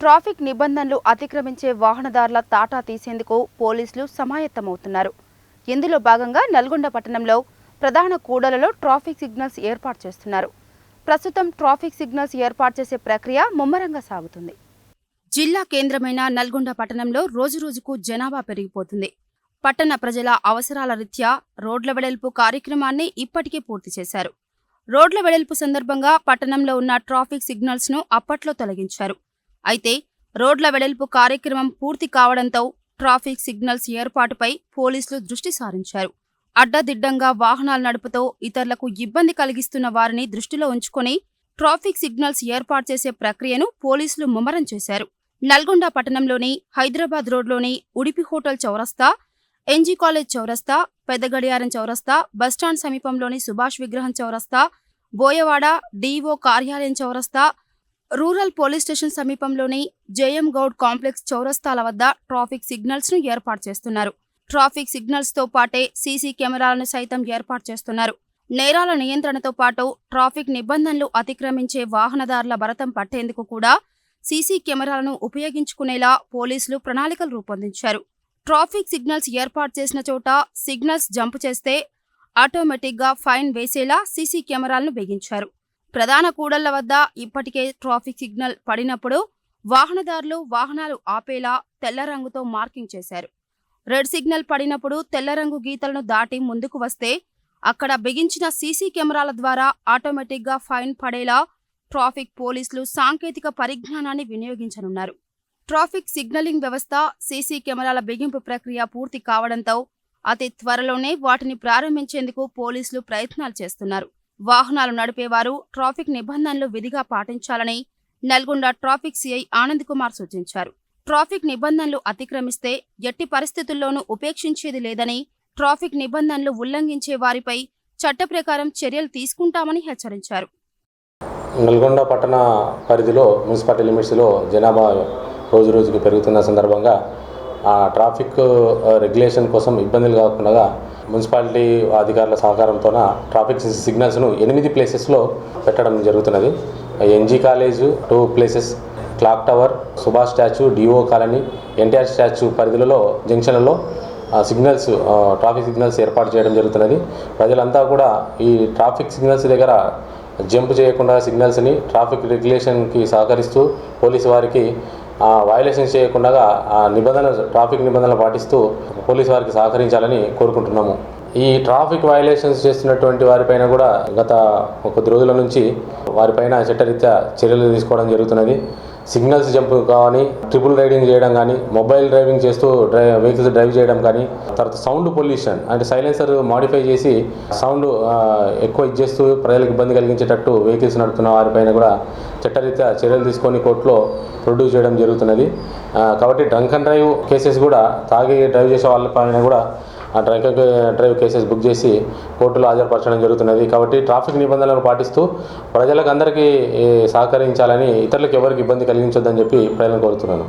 Traffic నిబంధనలు అతిక్రమించే వాహనదారుల ta-ta తీసేందుకు పోలీసులు సమాయత్తమవుతున్నారు. ఇందులో భాగంగా నల్గొండ పట్టణంలో ప్రధాన కూడలలో ట్రాఫిక్ సిగ్నల్స్ ఏర్పాటు చేస్తున్నారు. ప్రస్తుతం ట్రాఫిక్ సిగ్నల్స్ ఏర్పాటు చేసే ప్రక్రియ ముమ్మరంగా సాగుతుంది. జిల్లా కేంద్రమైన నల్గొండ పట్టణంలో రోజురోజుకు జనాభా పెరిగిపోతుంది. పట్టణ ప్రజల అవసరాల రీత్యా రోడ్ల వెడల్పు కార్యక్రమాన్ని ఇప్పటికే పూర్తి చేశారు. రోడ్ల వెడల్పు సందర్భంగా పట్టణంలో ఉన్న ట్రాఫిక్ సిగ్నల్స్ను అప్పట్లో తొలగించారు. అయితే రోడ్ల వెడల్పు కార్యక్రమం పూర్తి కావడంతో ట్రాఫిక్ సిగ్నల్స్ ఏర్పాటుపై పోలీసులు దృష్టి సారించారు. అడ్డదిడ్డంగా వాహనాలు నడుపుతూ ఇతరులకు ఇబ్బంది కలిగిస్తున్న వారిని దృష్టిలో ఉంచుకొని ట్రాఫిక్ సిగ్నల్స్ ఏర్పాటు చేసే ప్రక్రియను పోలీసులు ముమ్మరం చేశారు. నల్గొండ పట్టణంలోని హైదరాబాద్ రోడ్లోని ఉడిపి హోటల్ చౌరస్తా ఎన్జీ కాలేజ్ చౌరస్తా పెద్దగడియారం చౌరస్తా బస్టాండ్ సమీపంలోని సుభాష్ విగ్రహం చౌరస్తా బోయవాడ డీఓ కార్యాలయం చౌరస్తా రూరల్ పోలీస్ స్టేషన్ సమీపంలోని జేఎం గౌడ్ కాంప్లెక్స్ చౌరస్తాల వద్ద ట్రాఫిక్ సిగ్నల్స్ను ఏర్పాటు చేస్తున్నారు. ట్రాఫిక్ సిగ్నల్స్తో పాటే సీసీ కెమెరాలను సైతం ఏర్పాటు చేస్తున్నారు. నేరాల నియంత్రణతో పాటు ట్రాఫిక్ నిబంధనలు అతిక్రమించే వాహనదారుల భరతం పట్టేందుకు కూడా సీసీ కెమెరాలను ఉపయోగించుకునేలా పోలీసులు ప్రణాళికలు రూపొందించారు. ట్రాఫిక్ సిగ్నల్స్ ఏర్పాటు చేసిన చోట సిగ్నల్స్ జంప్ చేస్తే ఆటోమేటిక్గా ఫైన్ వేసేలా సీసీ కెమెరాలను బిగించారు ప్రధాన కూడళ్ళ వద్ద ఇప్పటికే ట్రాఫిక్ సిగ్నల్ పడినప్పుడు వాహనదారులు వాహనాలు ఆపేలా తెల్ల రంగుతో మార్కింగ్ చేశారు. రెడ్ సిగ్నల్ పడినప్పుడు తెల్ల రంగు గీతలను దాటి ముందుకు వస్తే అక్కడ బిగించిన సీసీ కెమెరాల ద్వారా ఆటోమేటిక్గా ఫైన్ పడేలా ట్రాఫిక్ పోలీసులు సాంకేతిక పరిజ్ఞానాన్ని వినియోగించనున్నారు. ట్రాఫిక్ సిగ్నలింగ్ వ్యవస్థ సీసీ కెమెరాల బిగింపు ప్రక్రియ పూర్తి కావడంతో అతి త్వరలోనే వాటిని ప్రారంభించేందుకు పోలీసులు ప్రయత్నాలు చేస్తున్నారు. వాహనాలు నడిపేవారు ట్రాఫిక్ నిబంధనలు విధిగా పాటించాలని నల్గొండ ట్రాఫిక్ సిఐ ఆనంద్ కుమార్ సూచించారు. ట్రాఫిక్ నిబంధనలు అతిక్రమిస్తే ఎట్టి పరిస్థితుల్లోనూ ఉపేక్షించేది లేదని ట్రాఫిక్ నిబంధనలు ఉల్లంఘించే వారిపై చట్ట ప్రకారం చర్యలు తీసుకుంటామని హెచ్చరించారు. నల్గొండ పట్టణ పరిధిలో మున్సిపాలిటీ లిమిట్స్లో జనాభా రోజు రోజుకు పెరుగుతున్న సందర్భంగా ఆ ట్రాఫిక్ రెగ్యులేషన్ కోసం ఇబ్బందులు కాకుండా మున్సిపాలిటీ అధికారుల సహకారంతోన ట్రాఫిక్ సిగ్నల్స్ను ఎనిమిది ప్లేసెస్లో పెట్టడం జరుగుతున్నది. NG college two places clock tower Subhash statue DO colony NTR statue పరిధిలో జంక్షన్లలో సిగ్నల్స్ ట్రాఫిక్ సిగ్నల్స్ ఏర్పాటు చేయడం జరుగుతున్నది. ప్రజలంతా కూడా ఈ ట్రాఫిక్ సిగ్నల్స్ దగ్గర జంప్ చేయకుండా సిగ్నల్స్ని ట్రాఫిక్ రెగ్యులేషన్కి సహకరిస్తూ పోలీసు వారికి వైలేషన్స్ చేయకుండా ఆ నిబంధనలు ట్రాఫిక్ నిబంధనలు పాటిస్తూ పోలీసు వారికి సహకరించాలని కోరుకుంటున్నాము. ఈ ట్రాఫిక్ వయోలేషన్స్ చేస్తున్నటువంటి వారిపైన కూడా గత కొద్ది రోజుల నుంచి వారిపైన చట్టరీత్యా చర్యలు తీసుకోవడం జరుగుతున్నది. సిగ్నల్స్ జంప్ కానీ ట్రిపుల్ రైడింగ్ చేయడం కానీ మొబైల్ డ్రైవింగ్ చేస్తూ డ్రై వెహికల్స్ డ్రైవ్ చేయడం కానీ తర్వాత సౌండ్ పొల్యూషన్ అంటే సైలెన్సర్ మాడిఫై చేసి సౌండ్ ఎక్కువ ఇచ్చేస్తూ ప్రజలకు ఇబ్బంది కలిగించేటట్టు వెహికల్స్ నడుపుతున్న వారిపైన కూడా చట్టరీత్యా చర్యలు తీసుకొని కోర్టులో ప్రొడ్యూస్ చేయడం జరుగుతున్నది. కాబట్టి డ్రంక్ అండ్ డ్రైవ్ కేసెస్ కూడా తాగి డ్రైవ్ చేసే వాళ్ళపైన కూడా ఆ డ్రంక్ డ్రైవ్ కేసెస్ బుక్ చేసి కోర్టులో హాజరుపరచడం జరుగుతున్నది. కాబట్టి ట్రాఫిక్ నిబంధనలను పాటిస్తూ ప్రజలకు అందరికీ సహకరించాలని ఇతరులకు ఎవరికి ఇబ్బంది కలిగించొద్దని చెప్పి ప్రజలను కోరుతున్నాను.